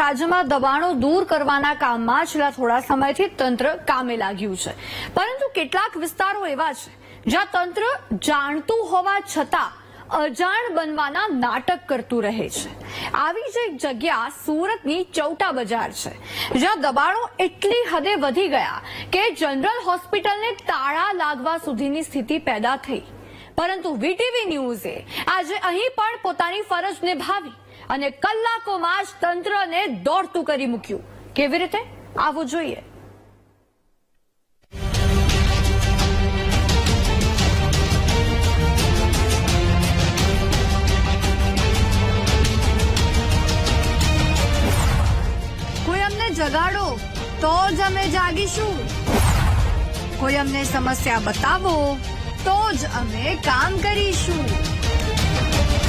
રાજ્યમાં દબાણો દૂર કરવાના કામમાં છેલ્લા થોડા સમયથી તંત્ર કામે લાગ્યું છે. પરંતુ કેટલાક વિસ્તારો એવા છે, જ્યાં તંત્ર જાણતું હોવા છતાં અજાણ બનવાના નાટક કરતું રહે છે. આવી જ એક જગ્યા સુરતની ચૌટા બજાર છે, જ્યાં દબાણો એટલી હદે વધી ગયા કે જનરલ હોસ્પિટલને તાળા લાગવા સુધીની સ્થિતિ પેદા થઈ. પરંતુ વીટીવી ન્યૂઝે આજે અહીં પણ પોતાની ફરજ નિભાવી અને કલાકોમાં જ તંત્રને દોડતું કરી મૂક્યું. કેવી રીતે? આવું જોઈએ. જગાડો, તો જ અમે જાગીશું. કોઈ અમને સમસ્યા બતાવો, તો જ અમે કામ કરીશું.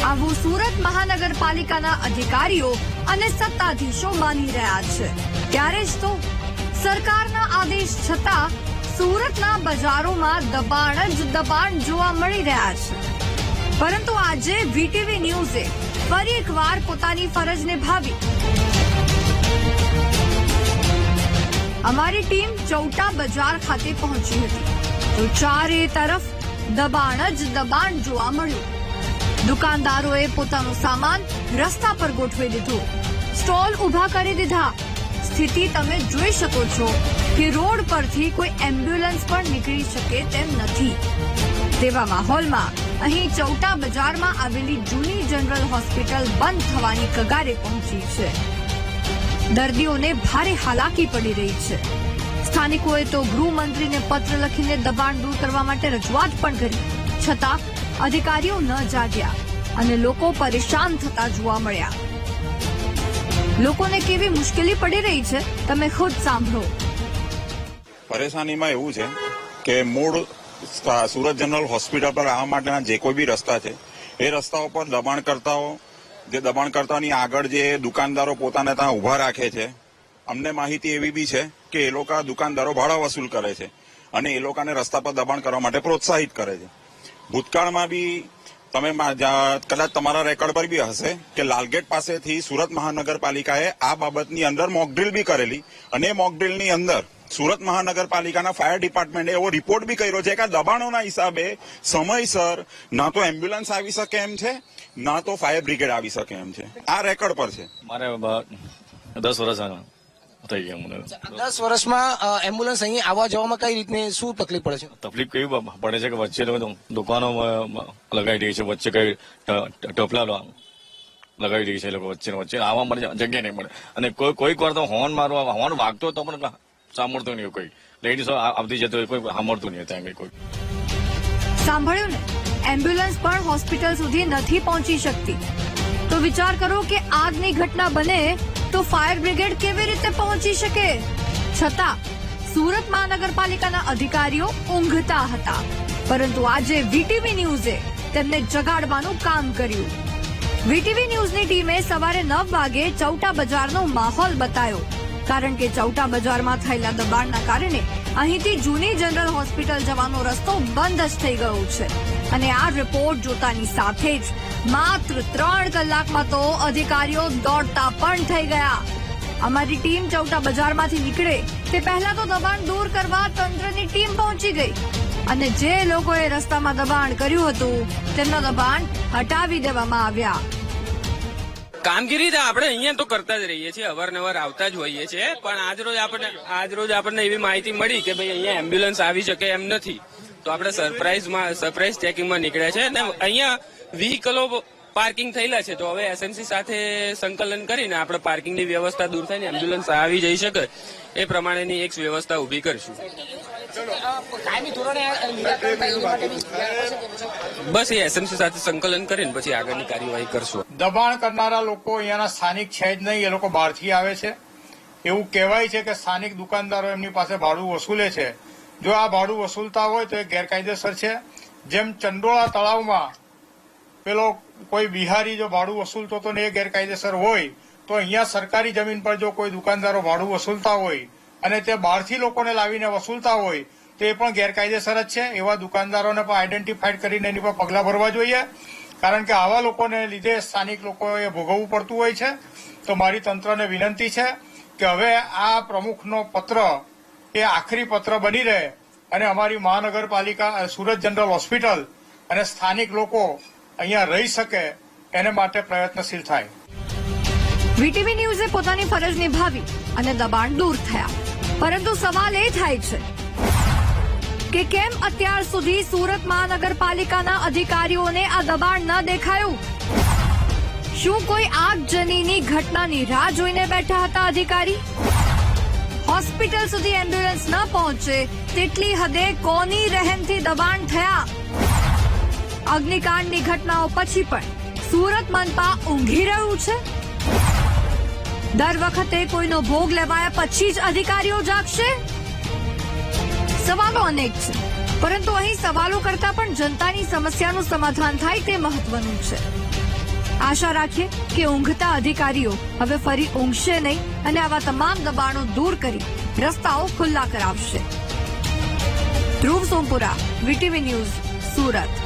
આવું સુરત મહાનગરપાલિકાના અધિકારીઓ અને સત્તાધીશો માની રહ્યા છે. ત્યારે જ તો સરકારના આદેશ છતાં સુરતના બજારોમાં દબાણ જ દબાણ જોવા મળી રહ્યા છે. પરંતુ આજે વીટીવી ન્યૂઝે ફરી એકવાર પોતાની ફરજ નિભાવી. અમારી ટીમ ચૌટા બજાર ખાતે પહોંચી હતી. તો ચારે તરફ દબાણ જ દબાણ જોવા મળ્યું. દુકાનદારોએ પોતાનો સામાન રસ્તા પર ગોઠવી દીધો. સ્ટોલ ઊભા કરી દીધા. સ્થિતિ તમે જોઈ શકો છો કે રોડ પરથી કોઈ એમ્બ્યુલન્સ પણ નીકળી શકે તેમ નથી. તેવા માહોલમાં અહીં ચૌટા બજારમાં આવેલી જૂની જનરલ હોસ્પિટલ બંધ થવાની કગારે પહોંચી છે. દર્દીઓને ભારે હાલાકી પડી રહી છે. સ્થાનિકોએ તો ગૃહમંત્રીને પત્ર લખીને દબાણ દૂર કરવા માટે રજૂઆત પણ કરી. છતાં અધિકારીઓ ન જાગ્યા અને લોકો પરેશાન થતા જોવા મળ્યા. લોકોને કેવી મુશ્કેલી પડી રહી છે, તમે ખુદ સાંભળો. પરેશાનીમાં એવું છે કે મૂળ સુરત જનરલ હોસ્પિટલ પર આવવા માટેના જે કોઈ બી રસ્તા છે, એ રસ્તાઓ પર દબાણકર્તાઓ, જે દબાણકર્તાની આગળ જે દુકાનદારો પોતાને ત્યાં ઊભા રાખે છે, અમને માહિતી એવી બી છે કે એ લોકો દુકાનદારો ભાડા વસૂલ કરે છે અને એ લોકોને રસ્તા પર દબાણ કરવા માટે પ્રોત્સાહિત કરે છે. ભૂતકાળમાં બી તમે કદાચ તમારા રેકોર્ડ પર બી હશે કે લાલગેટ પાસેથી સુરત મહાનગરપાલિકાએ આ બાબતની અંદર મોકડ્રીલ બી કરેલી. અને મોકડ્રીલની અંદર સુરત મહાનગરપાલિકાના ફાયર ડિપાર્ટમેન્ટે એવો રિપોર્ટ બી કર્યો છે કે દબાણોના હિસાબે સમયસર ના તો એમ્બ્યુલન્સ આવી શકે એમ છે, ના તો ફાયર બ્રિગેડ આવી શકે એમ છે. આ રેકોર્ડ પર છે. મારે દસ વર્ષ થઈ ગયા મને દસ વર્ષમાં એમ્બ્યુલન્સ અહીં આવવા જવામાં કઈ રીતની શું તકલીફ પડે છે? તકલીફ કેવી પડે છે કે વચ્ચે લોકો દુકાનો લગાવી રહી છે વચ્ચે કઈ ટપલા લગાવી રહી છે એ લોકો વચ્ચે વચ્ચે. આવવા મળે જગ્યા નહીં મળે. અને કોઈ કોઈક વાર તો હોર્ન મારવા હોર્ન વાગતો તો પણ સાંભળતો નહીં કોઈ. લેડીઝો આવતી જતો હોય કોઈ સાંભળતું નહીં ત્યાં કોઈ. સાંભળ્યું ને? એમ્બ્યુલન્સ પણ હોસ્પિટલ સુધી નથી પહોંચી શકતી. તો વિચાર કરો કે આગની ઘટના બને તો ફાયર બ્રિગેડ કેવી રીતે પહોંચી શકે? છતાં, સુરત મહાનગરપાલિકાના અધિકારીઓ ઊંઘતા હતા. પરંતુ આજે વીટીવી ન્યૂઝે તેમને જગાડવાનું કામ કર્યું. વીટીવી ન્યૂઝની ટીમે સવારે નવ વાગે ચૌટા બજારનો માહોલ બતાવ્યો. કારણ કે ચૌટા બજારમાં થયેલા દબાણના કારણે અહીંથી જૂની જનરલ હોસ્પિટલ જવાનો રસ્તો બંધ જ થઈ ગયો છે. અને આ રિપોર્ટ જોતાની સાથે જ માત્ર ત્રણ કલાકમાં તો અધિકારીઓ દોડતા પણ થઈ ગયા. અમારી ટીમ ચૌટા બજારમાંથી નીકળે તે પહેલા તો દબાણ દૂર કરવા તંત્રની ટીમ પહોંચી ગઈ. અને જે લોકોએ રસ્તામાં દબાણ કર્યું હતું, તેમના દબાણ હટાવી દેવામાં આવ્યા. કામગીરી આપણે અહીંયા તો કરતા જ રહીએ છીએ, અવારનવાર આવતા જ હોઈએ છીએ, પણ આજ રોજ આપણને આજ રોજ આપણને એવી માહિતી મળી કે ભાઈ અહીંયા એમ્બ્યુલન્સ આવી શકે એમ નથી. તો આપણે સરપ્રાઇઝમાં સરપ્રાઇઝ ચેકિંગમાં નીકળ્યા છે અને અહીંયા વ્હીકલો પાર્કિંગ થયેલા છે. તો હવે એસએમસી સાથે સંકલન કરીને આપણે પાર્કિંગની વ્યવસ્થા દૂર થાય ને એમ્બ્યુલન્સ આવી જઈ શકે એ પ્રમાણેની એક વ્યવસ્થા ઊભી કરશું. બસ એ એસએમસી સાથે સંકલન કરીને પછી આગળની કાર્યવાહી કરશું. દબાણ કરનારા લોકો અહીંયાના સ્થાનિક છે જ નહીં એ લોકો બહારથી આવે છે. એવું કહેવાય છે કે સ્થાનિક દુકાનદારો એમની પાસે ભાડું વસૂલે છે. જો આ ભાડું વસૂલતા હોય તો એ ગેરકાયદેસર છે. જેમ ચંડોળા તળાવમાં પેલો કોઈ બિહારી જો ભાડું વસૂલતો હતો ને એ ગેરકાયદેસર હોય, તો અહીંયા સરકારી જમીન પર જો કોઈ દુકાનદારો ભાડું વસૂલતા હોય અને તે બહારથી લોકોને લાવીને વસૂલતા હોય, તો એ પણ ગેરકાયદેસર જ છે. એવા દુકાનદારોને પણ આઈડેન્ટિફાઈડ કરીને એની પર પગલાં ભરવા જોઈએ. કારણ કે આવા લોકોને લીધે સ્થાનિક લોકોએ ભોગવવું પડતું હોય છે. તો મારી તંત્રને વિનંતી છે કે હવે આ પ્રમુખનો પત્ર એ આખરી પત્ર બની રહે. અને અમારી મહાનગરપાલિકા સુરત જનરલ હોસ્પિટલ અને સ્થાનિક લોકો અહીંયા રહી શકે એને માટે પ્રયત્નશીલ થાય. વીટીવી ન્યૂઝે પોતાની ફરજ નિભાવી અને દબાણ દૂર થયા. પરંતુ સવાલ એ થાય છે કે કેમ અત્યાર સુધી સુરત મહાનગરપાલિકાના અધિકારીઓને આ દબાણ ન દેખાયું? શું કોઈ આગજનીની ઘટનાની રાહ જોઈને બેઠા હતા અધિકારી? હોસ્પિટલ સુધી એમ્બ્યુલન્સ ન પહોંચે, તેટલી હદે કોની રહેમથી દબાણ થયા? અગ્નિકાંડની ઘટનાઓ પછી પણ સુરત મનપા ઊંઘી રહ્યું છે? દર વખતે કોઈનો ભોગ લેવાયા પછી જ અધિકારીઓ જાગશે? સવાલો અનેક છે, પરંતુ અહીં સવાલો કરતા પણ જનતાની સમસ્યાનું સમાધાન થાય તે મહત્વનું છે. આશા રાખીએ કે ઊંઘતા અધિકારીઓ હવે ફરી ઊંઘશે નહીં અને આવા તમામ દબાણો દૂર કરી રસ્તાઓ ખુલ્લા કરાવશે. Dhruv Sompura, VTV news, Surat.